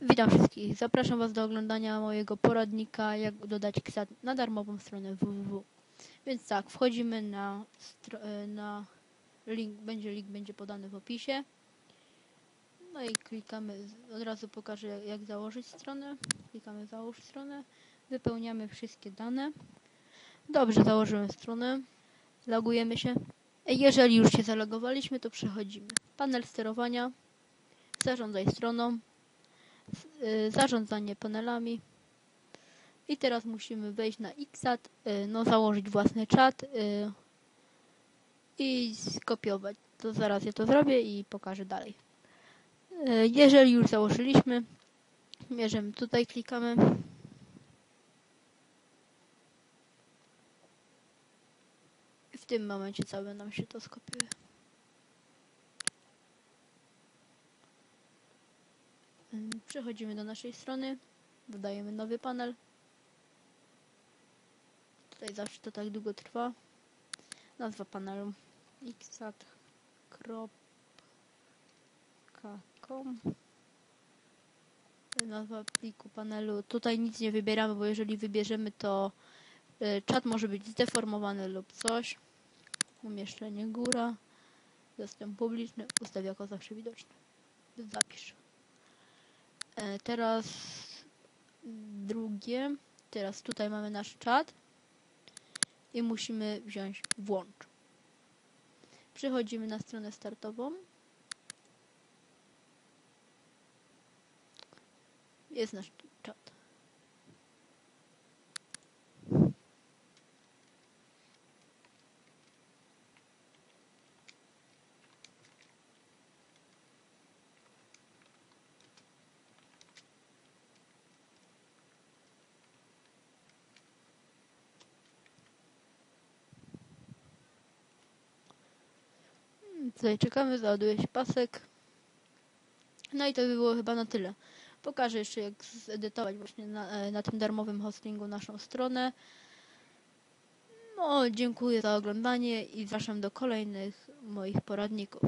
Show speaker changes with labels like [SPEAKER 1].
[SPEAKER 1] Witam wszystkich. Zapraszam Was do oglądania mojego poradnika, jak dodać ksat na darmową stronę www. Więc tak, wchodzimy na, e, na link, będzie link będzie podany w opisie. No i klikamy, od razu pokażę jak, jak założyć stronę. Klikamy załóż stronę, wypełniamy wszystkie dane. Dobrze, założyłem stronę. Logujemy się. Jeżeli już się zalogowaliśmy, to przechodzimy. Panel sterowania. Zarządzaj stroną. y, Zarządzanie panelami. I teraz musimy wejść na XAT, y, no założyć własny czat y, i skopiować. To zaraz ja to zrobię i pokażę dalej. Jeżeli już założyliśmy, bierzemy tutaj, klikamy. W tym momencie całe nam się to skopiuje. Przechodzimy do naszej strony, dodajemy nowy panel. Tutaj zawsze to tak długo trwa. Nazwa panelu xat.com Nazwa pliku panelu. Tutaj nic nie wybieramy, bo jeżeli wybierzemy to y, czat może być zdeformowany lub coś. Umieszczenie góra. Dostęp publiczny. Ustaw jako zawsze widoczny. Zapisz. E, teraz drugie. Teraz tutaj mamy nasz czat. I musimy wziąć włącz. Przechodzimy na stronę startową. Jest nasz czat. Tutaj czekamy, załaduje się pasek. No i to by było chyba na tyle. Pokażę jeszcze jak zedytować właśnie na, e, na tym darmowym hostingu naszą stronę. No, dziękuję za oglądanie i zapraszam do kolejnych moich poradników.